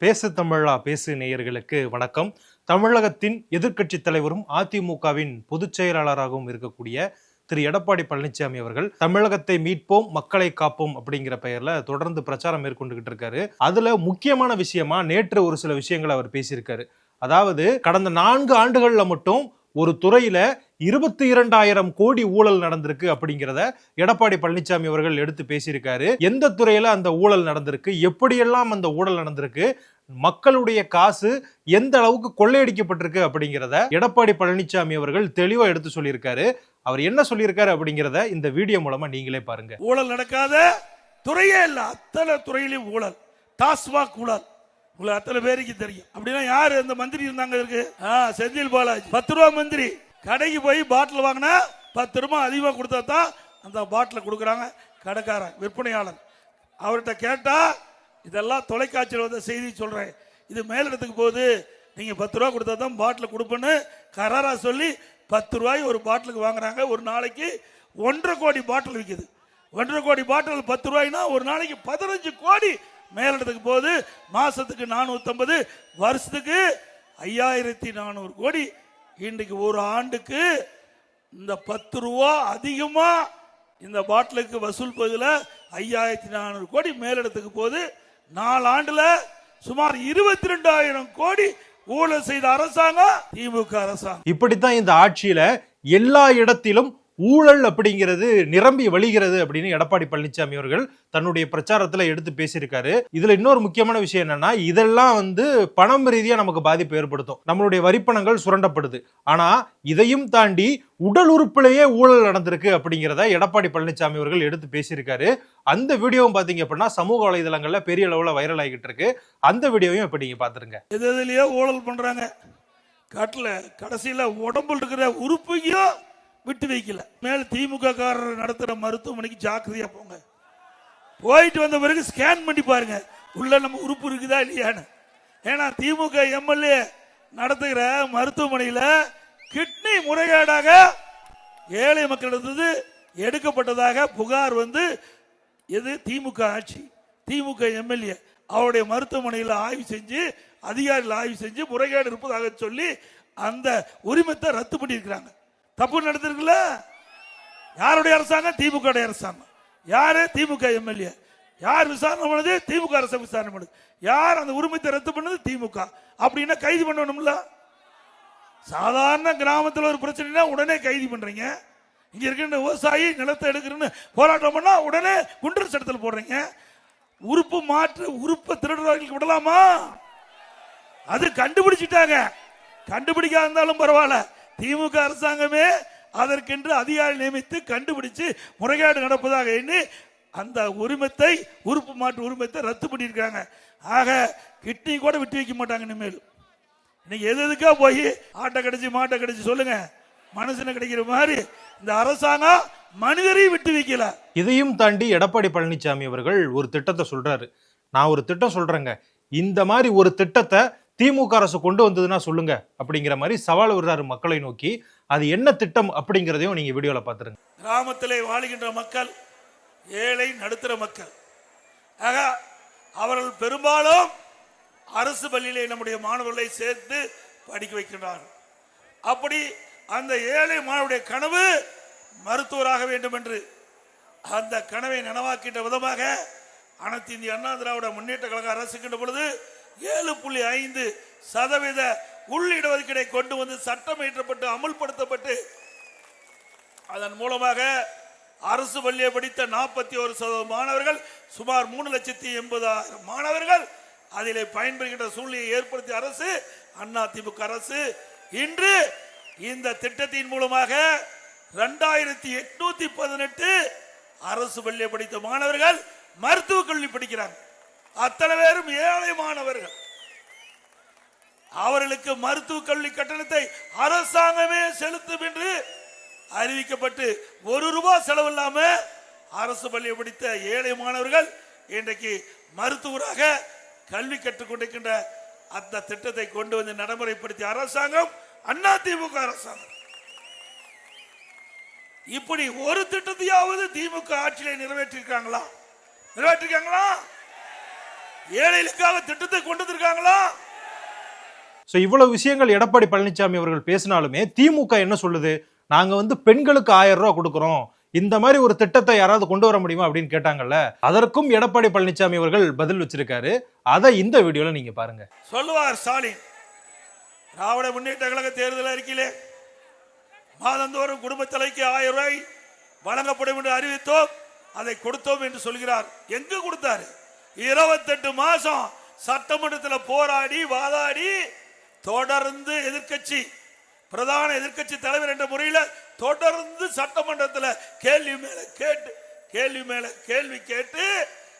பேசு தமிழா பேசு நேயர்களுக்கு வணக்கம். தமிழகத்தின் எதிர்க்கட்சி தலைவரும் அதிமுகவின் பொதுச் செயலாளராகவும் இருக்கக்கூடிய திரு. எடப்பாடி பழனிசாமி அவர்கள் தமிழகத்தை மீட்போம் மக்களை காப்போம் அப்படிங்கிற பெயர்ல தொடர்ந்து பிரச்சாரம் மேற்கொண்டுகிட்டு இருக்காரு. அதுல முக்கியமான விஷயமா நேற்று ஒரு சில விஷயங்களை அவர் பேசியிருக்காரு. அதாவது கடந்த நான்கு ஆண்டுகள்ல மட்டும் ஒரு துறையில இருபத்தி இரண்டாயிரம் கோடி ஊழல் நடந்திருக்கு அப்படிங்கிறத எடப்பாடி பழனிசாமி அவர்கள் எடுத்து பேசியிருக்காரு. எந்த துறையில அந்த ஊழல் நடந்திருக்கு? எப்படியெல்லாம் அந்த ஊழல் நடந்திருக்கு? மக்களுடைய காசு எந்த அளவுக்கு கொள்ளையடிக்கப்பட்டிருக்கு அப்படிங்கிறத எடப்பாடி பழனிசாமி அவர்கள் தெளிவா எடுத்து சொல்லியிருக்காரு. அவர் என்ன சொல்லியிருக்காரு அப்படிங்கிறத இந்த வீடியோ மூலமா நீங்களே பாருங்க. ஊழல் நடக்காத துறையே இல்ல. அத்தனை துறையிலும் ஊழல். டாஸ்மாக் ஊழல். உங்களுக்கு அத்தனை பேருக்கு தெரியும். அப்படின்னா யாரு? அந்த மந்திரி இருந்தாங்க இருக்கு ஆ, செந்தில் பாலாஜி. பத்து ரூபா மந்திரி. கடைக்கு போய் பாட்டில் வாங்கினா பத்து ரூபாய் அதிகமாக கொடுத்தா தான் அந்த பாட்டில் கொடுக்குறாங்க கடைக்காரன் விற்பனையாளர். அவர்கிட்ட கேட்டால் இதெல்லாம் தொலைக்காட்சியில் வந்த செய்தி சொல்கிறேன் இது மேலிடத்துக்கு போகுது. நீங்கள் பத்து ரூபா கொடுத்தா தான் பாட்டில் கொடுப்பேன்னு கராராக சொல்லி பத்து ரூபாய் ஒரு பாட்டிலுக்கு வாங்குறாங்க. ஒரு நாளைக்கு ஒன்றரை கோடி பாட்டில் விற்கிது ஒன்றரை கோடி பாட்டில் பத்து ரூபாய்னா ஒரு நாளைக்கு பதினஞ்சு கோடி மேலிடத்துக்கு போகுது. மாதத்துக்கு நானூற்றம்பது வருஷத்துக்கு ஐயாயிரத்தி நானூறு கோடி இன்றைக்கு ஒரு ஆண்டுக்கு இந்த பத்து ரூபா அதிகமா இந்த பாட்டிலுக்கு வசூல் பகுதியில் ஐயாயிரத்தி நானூறு கோடி மேலிடத்துக்கு போகுது. நாலு ஆண்டுல சுமார் இருபத்தி ரெண்டாயிரம் கோடி ஊழல் செய்த அரசாங்கம் திமுக அரசாங்கம். இப்படித்தான் இந்த ஆட்சியில எல்லா இடத்திலும் ஊழல் அப்படிங்கிறது நிரம்பி வழிகிறது அப்படின்னு எடப்பாடி பழனிசாமி அவர்கள் தன்னுடைய பிரச்சாரத்தில் எடுத்து பேசியிருக்காரு. இதுல இன்னொரு முக்கியமான விஷயம் என்னன்னா இதெல்லாம் வந்து பணம் ரீதியாக நமக்கு பாதிப்பு ஏற்படுத்தும். நம்மளுடைய வரிப்பணங்கள் சுரண்டப்படுது. ஆனா இதையும் தாண்டி உடல் உறுப்பிலேயே ஊழல் நடந்திருக்கு அப்படிங்கிறத எடப்பாடி பழனிசாமி அவர்கள் எடுத்து பேசியிருக்காரு. அந்த வீடியோவும் பார்த்தீங்க அப்படின்னா சமூக வலைதளங்களில் பெரிய அளவில் வைரல் ஆகிட்டு இருக்கு. அந்த வீடியோவையும் இப்ப நீங்க பாத்துருங்க. எது எதுலயோ ஊழல் பண்றாங்க. காட்டுல கடைசியில உடம்புல இருக்கிற உறுப்பையும் விட்டு வைக்கல. மேல திமுக காரர் நடத்துற மருத்துவமனைக்கு ஜாக்கிரதையா போங்க. போயிட்டு வந்த பிறகு ஸ்கேன் பண்ணி பாருங்க. உள்ள நம்ம உறுப்பு இருக்குதா இல்லையான்னு. ஏன்னா திமுக எம்எல்ஏ நடத்துகிற மருத்துவமனையில கிட்னி முறைகேடாக ஏழை மக்களிடத்து எடுக்கப்பட்டதாக புகார் வந்து எது? திமுக ஆட்சி. திமுக எம்எல்ஏ அவருடைய மருத்துவமனையில் ஆய்வு செஞ்சு அதிகாரிகள் ஆய்வு செஞ்சு முறைகேடு இருப்பதாக சொல்லி அந்த உரிமத்தை ரத்து பண்ணியிருக்கிறாங்க. தப்பு நடந்திருக்குல்ல? யாருடைய அரசாங்கம்? திமுக அரசாங்கம். யாரு? திமுக எம்எல்ஏ. யார் விசாரணை பண்ணது? திமுக அரசு விசாரணை பண்ணுது. யார் அந்த உரிமத்தை ரத்து பண்ணது? திமுக. அப்படின்னா கைது பண்ணணும்ல? சாதாரண கிராமத்தில் ஒரு பிரச்சனைனா உடனே கைது பண்றீங்க. இங்க இருக்கின்ற விவசாயி நிலத்தை எடுக்கிறேன்னு போராட்டம் பண்ணா உடனே குண்டர் சட்டத்தில் போடுறீங்க. உறுப்பு மாற்று உறுப்பை திருடுறவர்களுக்கு விடலாமா? அது கண்டுபிடிச்சிட்டாங்க. கண்டுபிடிக்காத இருந்தாலும் பரவாயில்ல. திமுக அரசாங்கமே அதற்கென்று அதிகாரி நியமித்து கண்டுபிடிச்சு முறைகேடு நடப்பதாக எண்ணி அந்த உரிமத்தை உறுப்பு மாற்று உரிமத்தை ரத்து பண்ணியிருக்காங்க. ஆக கிட்னி கூட விட்டு வைக்க மாட்டாங்க இனிமேல். இன்னைக்கு எது எதுக்கா போய் ஆட்டை கிடைச்சி மாட்டை கிடைச்சி சொல்லுங்க. மனுஷனை கிடைக்கிற மாதிரி இந்த அரசாங்கம் மனிதரையும் விட்டு வைக்கல. இதையும் தாண்டி எடப்பாடி பழனிசாமி அவர்கள் ஒரு திட்டத்தை சொல்றாரு. நான் ஒரு திட்டம் சொல்றேங்க. இந்த மாதிரி ஒரு திட்டத்தை திமுக அரசு கொண்டு வந்ததுன்னா சொல்லுங்க அப்படிங்கிற மாதிரி சவால் விடுறாரு மக்களை நோக்கி. அது என்ன திட்டம் அப்படிங்கிறதையும் நீங்க வீடியோல பாத்துருங்க கிராமத்திலே வாழுகின்ற மக்கள் ஏழை நடுத்தர மக்கள். ஆக அவர்கள் பெரும்பாலும் அரசு பள்ளியிலே நம்முடைய மாணவர்களை சேர்த்து படிக்க வைக்கின்றார்கள். அப்படி அந்த ஏழை மாணவருடைய கனவு மருத்துவராக வேண்டும் என்று அந்த கனவை நனவாக்கின்ற விதமாக அனைத்து இந்திய அண்ணா திராவிட முன்னேற்ற கழக அரசுக்கின்ற பொழுது ஏழு புள்ளி ஐந்து சதவீத உள் இடஒதுக்கீடை கொண்டு வந்து சட்டம் இயற்றப்பட்டு அமுல்படுத்தப்பட்டு அதன் மூலமாக அரசு பள்ளியை படித்த நாற்பத்தி ஒரு சதவீத மாணவர்கள் சுமார் மூணு லட்சத்தி எண்பதாயிரம் மாணவர்கள் அதிலே பயன்பெறுகின்ற சூழ்நிலையை ஏற்படுத்திய அரசு அண்ணா திமுக அரசு. இன்று இந்த திட்டத்தின் மூலமாக ரெண்டாயிரத்தி எட்நூத்தி பதினெட்டு அரசு பள்ளியை படித்த மாணவர்கள் மருத்துவக் கல்வி படிக்கிறாங்க. அத்தனை பேரும் ஏழை மாணவர்கள் அவர்களுக்கு மருத்துவ கல்வி கட்டணத்தை அரசாங்கமே செலுத்தும் என்று அறிவிக்கப்பட்டு ஒரு ரூபாய் செலவில்லாம அரசு பள்ளி படித்த ஏழை மாணவர்கள் இன்றைக்கு மருத்துவராக கல்வி கற்றுக்கொண்டிருக்கின்ற அந்த திட்டத்தை கொண்டு வந்து நடைமுறைப்படுத்திய அரசாங்கம் அண்ணா திமுக அரசாங்கம். இப்படி ஒரு திட்டத்தையாவது திமுக ஆட்சியை நிறைவேற்றிருக்காங்களா? நிறைவேற்றிருக்காங்களா? ஏழைகளுக்காக திட்டத்தை கொண்டு வந்திருக்காங்களா? ஸோ இவ்வளவு விஷயங்கள் எடப்பாடி பழனிசாமி அவர்கள் பேசினாலுமே திமுக என்ன சொல்லுது? நாங்க வந்து பெண்களுக்கு ஆயிரம் ரூபாய் கொடுக்குறோம். இந்த மாதிரி ஒரு திட்டத்தை யாராவது கொண்டு வர முடியுமா அப்படின்னு கேட்டாங்கல்ல அதற்கும் எடப்பாடி பழனிசாமி அவர்கள் பதில் வச்சிருக்காரு. அதை இந்த வீடியோல நீங்க பாருங்க. சொல்லுவார் ஸ்டாலின் திராவிட முன்னேற்ற கழக தேர்தல் அறிக்கையிலே மாதந்தோறும் குடும்ப தலைக்கு ஆயிரம் ரூபாய் வழங்கப்படும் என்று அறிவித்தோம். அதை கொடுத்தோம் என்று சொல்கிறார். எங்க கொடுத்தாரு? இருபத்தெட்டு மாசம் சட்டமன்றத்தில் போராடி வாதாடி தொடர்ந்து எதிர்க்கட்சி பிரதான எதிர்க்கட்சி தலைவர் என்ற முறையில் தொடர்ந்து சட்டமன்றத்தில் கேள்வி மேல கேட்டு கேள்வி மேல கேள்வி கேட்டு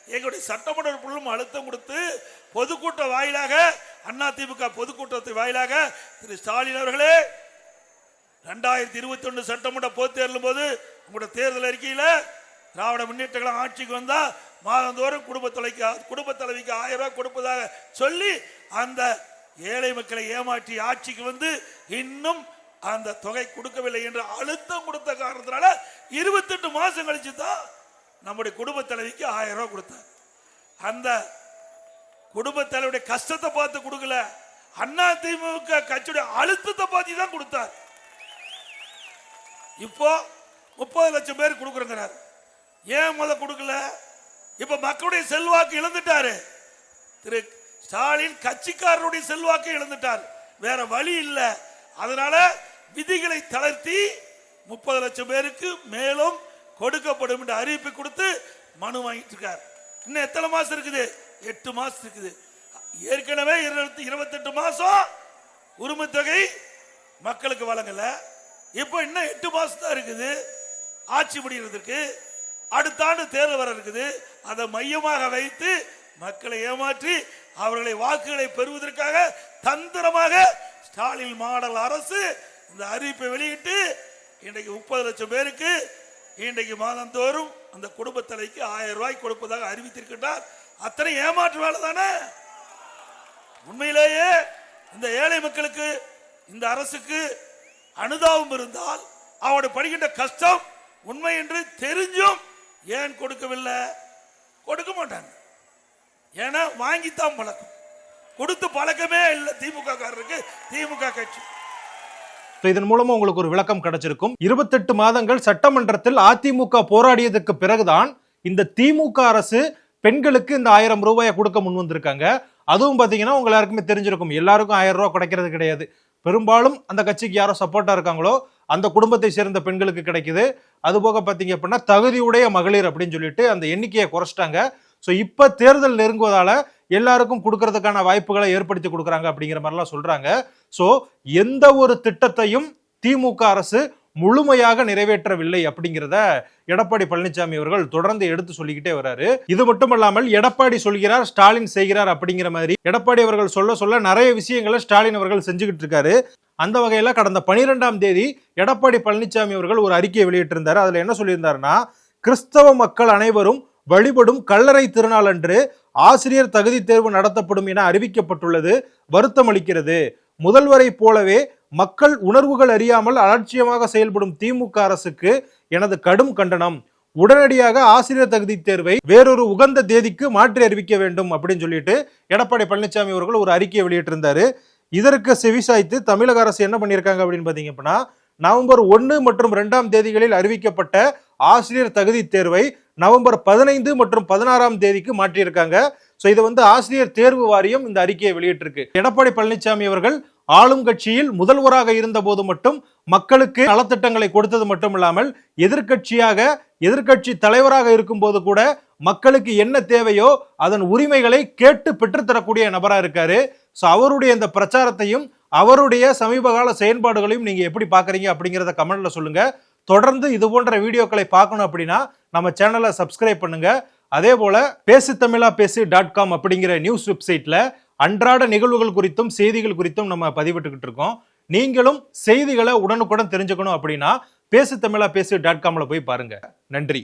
எங்களுடைய சட்டமன்ற உறுப்பினரும் அழுத்தம் கொடுத்து பொதுக்கூட்ட வாயிலாக அதிமுக பொதுக்கூட்டத்தை வாயிலாக திரு ஸ்டாலின் அவர்களே ரெண்டாயிரத்தி இருபத்தி ஒன்று சட்டமன்ற பொது தேர்தலும் போது உங்களோட தேர்தல் அறிக்கையில் திராவிட முன்னேற்ற ஆட்சிக்கு வந்தால் மாதந்தோறும் குடும்ப தொலைக்கு குடும்ப தலைவிக்கு ஆயிரம் ரூபாய் கொடுப்பதாக சொல்லி அந்த ஏழை மக்களை ஏமாற்றி ஆட்சிக்கு வந்து இன்னும் அந்த தொகை கொடுக்கவில்லை என்று அழுத்தம் கொடுத்த காரணத்தினால இருபத்தெட்டு மாசம் கழிச்சு தான் நம்முடைய குடும்ப தலைவிக்கு ஆயிரம் ரூபாய் கொடுத்தார் அந்த குடும்ப தலைவருடைய கஷ்டத்தை பார்த்து கொடுக்கல. அண்ணா திமுக கட்சியுடைய அழுத்தத்தை பார்த்து தான் கொடுத்தார். இப்போ முப்பது லட்சம் பேர் கொடுக்குறங்கிறார். ஏன் முத கொடுக்கல? இப்ப மக்களுடைய செல்வாக்கு இழந்துட்டாரு. திரு ஸ்டாலின் கட்சிக்காரருடைய செல்வாக்கு இழந்துட்டார். வேற வழி இல்லை. அதனால விதிகளை தளர்த்தி முப்பது லட்சம் பேருக்கு மேலும் கொடுக்கப்படும் என்று அறிவிப்பு கொடுத்து மனு வாங்கிட்டு இருக்கார். இன்னும் எத்தனை மாசம் இருக்குது? எட்டு மாசம் இருக்குது. ஏற்கனவே இருபத்தி இருபத்தெட்டு மாசம் உரிமைத் தொகை மக்களுக்கு வழங்கல. இப்போ இன்னும் எட்டு மாசம் தான் இருக்குது. ஆட்சி முடிகிறதுக்கு அடுத்த ஆண்டு தேர்தல் வர இருக்குது. அதை மையமாக வைத்து மக்களை ஏமாற்றி அவர்களை வாக்குகளை பெறுவதற்காக தந்திரமாக ஸ்டாலின் மாடல் அரசு இந்த அறிவிப்பை வெளியிட்டு இன்றைக்கு முப்பது லட்சம் பேருக்கு இன்றைக்கு மாதந்தோறும் அந்த குடும்ப தலைக்கு ஆயிரம் ரூபாய் கொடுப்பதாக அறிவித்திருக்கின்றார். அத்தனை ஏமாற்று வேலை தானே? உண்மையிலேயே இந்த ஏழை மக்களுக்கு இந்த அரசுக்கு அனுதாபம் இருந்தால் அவருடைய படுகின்ற கஷ்டம் உண்மை என்று தெரிஞ்சும் ஏன் கொடுக்கவில்லை? கொடுக்க மாட்டாங்க. ஏன்னா வாங்கித்தான் பழக்கம். கொடுத்து பழக்கமே இல்லை திமுக காரருக்கு திமுக கட்சி. இதன் மூலமா உங்களுக்கு ஒரு விளக்கம் கிடைச்சிருக்கும். இருபத்தெட்டு மாதங்கள் சட்டமன்றத்தில் அதிமுக போராடியதுக்கு பிறகுதான் இந்த திமுக அரசு பெண்களுக்கு இந்த ஆயிரம் ரூபாயை கொடுக்க முன் வந்திருக்காங்க. அதுவும் பார்த்தீங்கன்னா உங்க எல்லாருக்குமே தெரிஞ்சிருக்கும். எல்லாருக்கும் ஆயிரம் ரூபாய் கிடைக்கிறது கிடையாது. பெரும்பாலும் அந்த கட்சிக்கு யாரோ சப்போர்ட்டா இருக்காங்களோ அந்த குடும்பத்தை சேர்ந்த பெண்களுக்கு கிடைக்குது. அதுபோக பார்த்தீங்க அப்படின்னா தகுதியுடைய மகளிர் அப்படின்னு சொல்லிட்டு அந்த எண்ணிக்கையை குறைச்சிட்டாங்க. ஸோ இப்போ தேர்தல் நெருங்குவதால் எல்லாருக்கும் கொடுக்கறதுக்கான வாய்ப்புகளை ஏற்படுத்தி கொடுக்குறாங்க அப்படிங்கிற மாதிரிலாம் சொல்கிறாங்க ஸோ எந்த ஒரு திட்டத்தையும் திமுக அரசு முழுமையாக நிறைவேற்றவில்லை அப்படிங்கிறத எடப்பாடி பழனிசாமி அவர்கள் தொடர்ந்து எடுத்து சொல்லிக்கிட்டே வராரு. இது மட்டுமல்லாமல் எடப்பாடி சொல்கிறார் ஸ்டாலின் செய்கிறார் அப்படிங்கிற மாதிரி. எடப்பாடி அவர்கள் சொல்ல சொல்ல நிறைய விஷயங்களை ஸ்டாலின் அவர்கள் செஞ்சுக்கிட்டு இருக்காரு. அந்த வகையில் கடந்த பனிரெண்டாம் தேதி எடப்பாடி பழனிசாமி அவர்கள் ஒரு அறிக்கையை வெளியிட்டிருந்தார். அதில் என்ன சொல்லியிருந்தாருன்னா கிறிஸ்தவ மக்கள் அனைவரும் வழிபடும் கல்லறை திருநாள் அன்று ஆசிரியர் தகுதி தேர்வு நடத்தப்படும் என அறிவிக்கப்பட்டுள்ளது. வருத்தமளிக்கிறது முதல்வரை போலவே மக்கள் உணர்வுகள் அறியாமல் அலட்சியமாக செயல்படும் திமுக அரசுக்கு எனது கடும் கண்டனம். உடனடியாக ஆசிரியர் தகுதி தேர்வை வேறொரு உகந்த தேதிக்கு மாற்றி அறிவிக்க வேண்டும் அப்படின்னு சொல்லிட்டு எடப்பாடி பழனிசாமி அவர்கள் ஒரு அறிக்கையை வெளியிட்டிருந்தாரு. இதற்கு செவிசாய்த்து தமிழக அரசு என்ன பண்ணியிருக்காங்க அப்படின்னு பார்த்தீங்க அப்படின்னா நவம்பர் ஒன்று மற்றும் ரெண்டாம் தேதிகளில் அறிவிக்கப்பட்ட ஆசிரியர் தகுதி தேர்வை நவம்பர் பதினைந்து மற்றும் பதினாறாம் தேதிக்கு மாற்றியிருக்காங்க. ஸோ இதை வந்து ஆசிரியர் தேர்வு வாரியம் இந்த அறிக்கையை வெளியிட்டிருக்கு. எடப்பாடி பழனிசாமி அவர்கள் ஆளும் கட்சியில் முதல்வராக இருந்தபோது மட்டும் மக்களுக்கு நலத்திட்டங்களை கொடுத்தது மட்டும் இல்லாமல் எதிர்க்கட்சியாக எதிர்க்கட்சி தலைவராக இருக்கும்போது கூட மக்களுக்கு என்ன தேவையோ அதன் உரிமைகளை கேட்டு பெற்றுத்தரக்கூடிய நபராக இருக்காரு. ஸோ அவருடைய இந்த பிரச்சாரத்தையும் அவருடைய சமீபகால செயல்பாடுகளையும் நீங்கள் எப்படி பார்க்குறீங்க அப்படிங்கிறத கமெண்ட்டில் சொல்லுங்கள் தொடர்ந்து இது போன்ற வீடியோக்களை பார்க்கணும் அப்படின்னா நம்ம சேனலை சப்ஸ்கிரைப் பண்ணுங்க. அதே போல பேசு தமிழா பேசு டாட் காம் அப்படிங்கிற நியூஸ் வெப்சைட்ல அன்றாட நிகழ்வுகள் குறித்தும் செய்திகள் குறித்தும் நம்ம பதிவிட்டுக்கிட்டு இருக்கோம். நீங்களும் செய்திகளை உடனுக்குடன் தெரிஞ்சுக்கணும் அப்படின்னா பேசு தமிழா பேசு டாட் காமில் போய் பாருங்க. நன்றி.